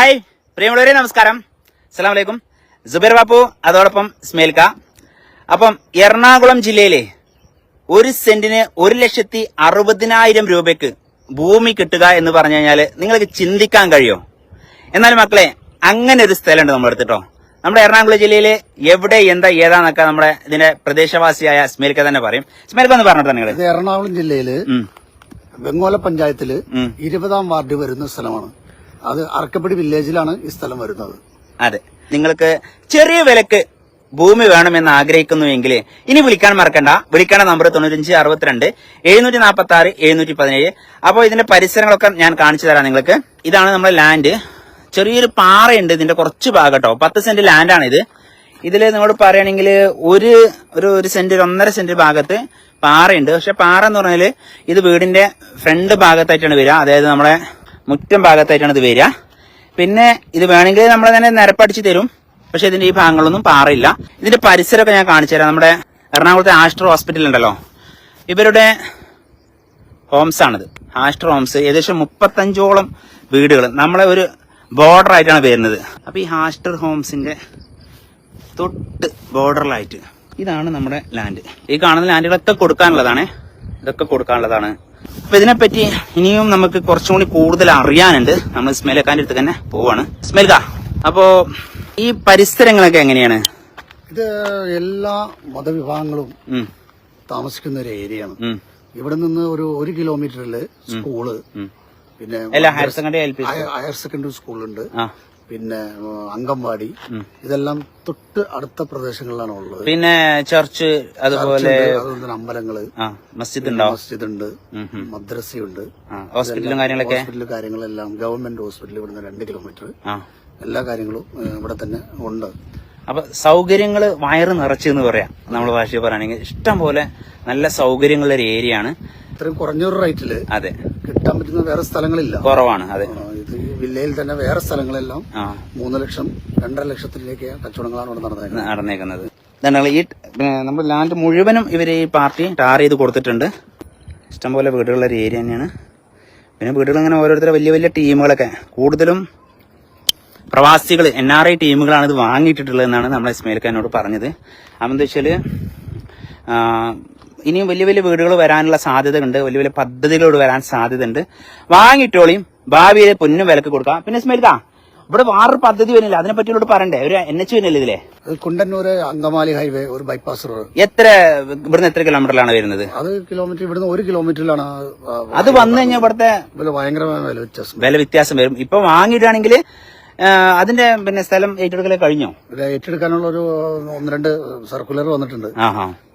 പ്രിയമുള്ളവരെ നമസ്കാരം. അസ്സാം വലൈക്കും ജുബൈർ ബാപ്പു അതോടൊപ്പം സ്മേൽക്ക അപ്പം എറണാകുളം ജില്ലയിലെ ഒരു സെന്റിന് ഒരു ലക്ഷത്തി അറുപതിനായിരം രൂപയ്ക്ക് ഭൂമി കിട്ടുക എന്ന് പറഞ്ഞു കഴിഞ്ഞാൽ നിങ്ങൾക്ക് ചിന്തിക്കാൻ കഴിയോ? എന്നാൽ മക്കളെ അങ്ങനെ ഒരു സ്ഥലമുണ്ട് നമ്മൾ എടുത്തിട്ടോ നമ്മുടെ എറണാകുളം ജില്ലയിലെ എവിടെ എന്താ ഏതാന്നൊക്കെ നമ്മുടെ ഇതിന്റെ പ്രദേശവാസിയായ സ്മേൽക്ക തന്നെ പറയും. സ്മേൽക്ക എന്ന് പറഞ്ഞിട്ട് നിങ്ങൾ എറണാകുളം ജില്ലയിൽ വെങ്ങോല പഞ്ചായത്തിൽ. ഇരുപതാം വാർഡ് വരുന്ന സ്ഥലമാണ്. അത് അറക്കപ്പടി വില്ലേജിലാണ് ഈ സ്ഥലം വരുന്നത്. അതെ. നിങ്ങൾക്ക് ചെറിയ വിലക്ക് ഭൂമി വേണമെന്ന് ആഗ്രഹിക്കുന്നുവെങ്കിൽ ഇനി വിളിക്കാൻ മറക്കണ്ട. വിളിക്കേണ്ട നമ്പർ തൊണ്ണൂറ്റഞ്ച് അറുപത്തിരണ്ട് എഴുന്നൂറ്റി നാൽപ്പത്തി ആറ് എഴുന്നൂറ്റി പതിനേഴ് അപ്പോൾ ഇതിന്റെ പരിസരങ്ങളൊക്കെ ഞാൻ കാണിച്ചു തരാം നിങ്ങൾക്ക്. ഇതാണ് നമ്മുടെ ലാൻഡ് ചെറിയൊരു പാറയുണ്ട് ഇതിന്റെ കുറച്ച് ഭാഗം കേട്ടോ പത്ത് സെന്റ് ലാൻഡാണ് ഇത്. ഇതിൽ നിങ്ങൾ പറയുകയാണെങ്കിൽ ഒരു ഒരു ഒരു സെന്റ് ഒരു ഒന്നര സെന്റ് ഭാഗത്ത് പാറയുണ്ട്. പക്ഷെ പാറ എന്ന് പറഞ്ഞാൽ ഇത് വീടിന്റെ ഫ്രണ്ട് ഭാഗത്തായിട്ടാണ് വരിക. അതായത് നമ്മുടെ മുറ്റം ഭാഗത്തായിട്ടാണ് ഇത് വരിക. പിന്നെ ഇത് വേണമെങ്കിൽ നമ്മൾ തന്നെ നിരപ്പടിച്ച് തരും. പക്ഷെ ഇതിന്റെ ഈ ഭാഗങ്ങളൊന്നും പാറയില്ല ഇതിന്റെ പരിസരമൊക്കെ ഞാൻ കാണിച്ചു തരാം. നമ്മുടെ എറണാകുളത്തെ ആസ്റ്റർ ഹോസ്പിറ്റൽ ഉണ്ടല്ലോ. ഇവരുടെ ഹോംസ് ആണിത്. ആസ്റ്റർ ഹോംസ് ഏകദേശം മുപ്പത്തഞ്ചോളം വീടുകൾ. നമ്മളെ ഒരു ബോർഡർ ആയിട്ടാണ് വരുന്നത്. അപ്പൊ ഈ ഹാസ്റ്റർ ഹോംസിന്റെ തൊട്ട് ബോർഡറിലായിട്ട് ഇതാണ് നമ്മുടെ ലാൻഡ് ഈ കാണുന്ന ലാൻഡുകളൊക്കെ കൊടുക്കാനുള്ളതാണ്. ഇതൊക്കെ കൊടുക്കാനുള്ളതാണ്. അപ്പൊ ഇതിനെപ്പറ്റി ഇനിയും നമുക്ക് കുറച്ചും കൂടി കൂടുതൽ അറിയാനുണ്ട്. നമ്മൾ സ്മെൽക്കാന്റെ അടുത്ത് തന്നെ പോവാണ്. സ്മെൽക്ക അപ്പോ ഈ പരിസരങ്ങളൊക്കെ എങ്ങനെയാണ്? ഇത് എല്ലാ മതവിഭാഗങ്ങളും താമസിക്കുന്ന ഒരു ഏരിയയാണ് ഇവിടെ നിന്ന് ഒരു ഒരു കിലോമീറ്ററിൽ സ്കൂൾ പിന്നെ ഹയർ സെക്കൻഡറി സ്കൂളുണ്ട് പിന്നെ അങ്കൻവാടി ഇതെല്ലാം തൊട്ട് അടുത്ത പ്രദേശങ്ങളിലാണ് ഉള്ളത്. പിന്നെ ചർച്ച് അതുപോലെ അമ്പലങ്ങൾ. മസ്ജിദ് മസ്ജിദ് ഉണ്ട്. മദ്രസയുണ്ട്. ഹോസ്പിറ്റലും കാര്യങ്ങളൊക്കെ? ഹോസ്പിറ്റൽ കാര്യങ്ങളെല്ലാം ഗവൺമെന്റ് ഹോസ്പിറ്റൽ ഇവിടുന്ന് രണ്ട് കിലോമീറ്റർ. എല്ലാ കാര്യങ്ങളും ഇവിടെ തന്നെ ഉണ്ട്. അപ്പൊ സൗകര്യങ്ങൾ വയറ് നിറച്ചു എന്ന് പറയാം. നമ്മൾ ഭാഷയിൽ പറയുകയാണെങ്കിൽ ഇഷ്ടം പോലെ നല്ല സൗകര്യങ്ങളുള്ള ഒരു ഏരിയ ആണ് ഇത്രയും കുറഞ്ഞൊരു റേറ്റിൽ അതെ. കിട്ടാൻ പറ്റുന്ന വേറെ സ്ഥലങ്ങളില്ല. കുറവാണ് അതെ. ജില്ലയിൽ തന്നെ വേറെ സ്ഥലങ്ങളെല്ലാം മൂന്ന് ലക്ഷം രണ്ടര ലക്ഷത്തിലേക്ക് കച്ചവടങ്ങളാണ് ഇവിടെ നടന്നേക്കുന്നത്. ഇതാണ് ഈ ഏ, നമ്മുടെ ലാൻഡ് മുഴുവനും ഇവർ ഈ പാർട്ടി ടാർ ചെയ്ത് കൊടുത്തിട്ടുണ്ട്. ഇഷ്ടംപോലെ വീടുകളുള്ള ഒരു ഏരിയ തന്നെയാണ്. പിന്നെ വീടുകളിങ്ങനെ ഓരോരുത്തരും വലിയ വലിയ ടീമുകളൊക്കെ. കൂടുതലും പ്രവാസികൾ എൻ ആർ ഐ ടീമുകളാണ് ഇത് വാങ്ങിയിട്ടിട്ടുള്ളതെന്നാണ് നമ്മൾ നമ്മളെ ഇസ്മയിൽ ഖാനോട് പറഞ്ഞത്. അതെന്താ വെച്ചാൽ ഇനിയും വലിയ വലിയ വീടുകൾ വരാനുള്ള സാധ്യതയുണ്ട്. വലിയ വലിയ പദ്ധതികളോട് വരാൻ സാധ്യതയുണ്ട്. വാങ്ങിയിട്ടോളിയും ഭാവിയിൽ പൊന്നും വിലക്ക് കൊടുക്കാം. പിന്നെ ഇസ്മയിൽ ഇവിടെ വേറൊരു പദ്ധതി വരുന്നില്ല. അതിനെ പറ്റി ഇവിടെ പറയണ്ടേ? ഒരു എൻ എച്ച് വരുന്നില്ല ഇതിലെ? കുണ്ടന്നൂര് അങ്കമാലി ഹൈവേ ഒരു ബൈപ്പാസ് റോഡ്. എത്ര ഇവിടുന്ന് എത്ര കിലോമീറ്ററിലാണ് വരുന്നത്? അത് കിലോമീറ്റർ ഇവിടുന്ന് ഒരു കിലോമീറ്ററിലാണ് അത് വന്നു കഴിഞ്ഞാൽ ഇവിടുത്തെ ഭയങ്കരമായ വില വ്യത്യാസം വില വ്യത്യാസം വരും. ഇപ്പൊ വാങ്ങിയിട്ടാണെങ്കിൽ അതിന്റെ പിന്നെ സ്ഥലം ഏറ്റെടുക്കലേ കഴിഞ്ഞോ? ഇത് ഏറ്റെടുക്കാനുള്ള ഒരു ഒന്ന് രണ്ട് സർക്കുലർ വന്നിട്ടുണ്ട്.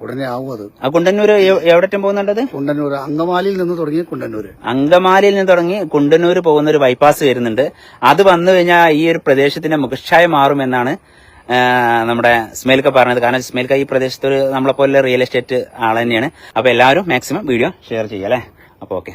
ഉടനെ ആവും അത്. ആ കുണ്ടന്നൂര് എവിടെ പോകുന്നുണ്ടത്? കുണ്ടന്നൂര് അങ്കമാലിയിൽ നിന്ന് തുടങ്ങി കുണ്ടന്നൂര്. അങ്കമാലിയിൽ നിന്ന് തുടങ്ങി കുണ്ടന്നൂര് പോകുന്ന ഒരു ബൈപ്പാസ് വരുന്നുണ്ട്. അത് വന്നു കഴിഞ്ഞാൽ ഈ ഒരു പ്രദേശത്തിന്റെ മുഖച്ഛായ മാറുമെന്നാണ് നമ്മുടെ സ്മേൽക്ക പറഞ്ഞത്. കാരണം സ്മേൽക്ക ഈ പ്രദേശത്ത് ഒരു നമ്മളെ പോലെ റിയൽ എസ്റ്റേറ്റ് ആൾ തന്നെയാണ്. അപ്പൊ എല്ലാവരും മാക്സിമം വീഡിയോ ഷെയർ ചെയ്യാം അല്ലേ? അപ്പൊ ഓക്കെ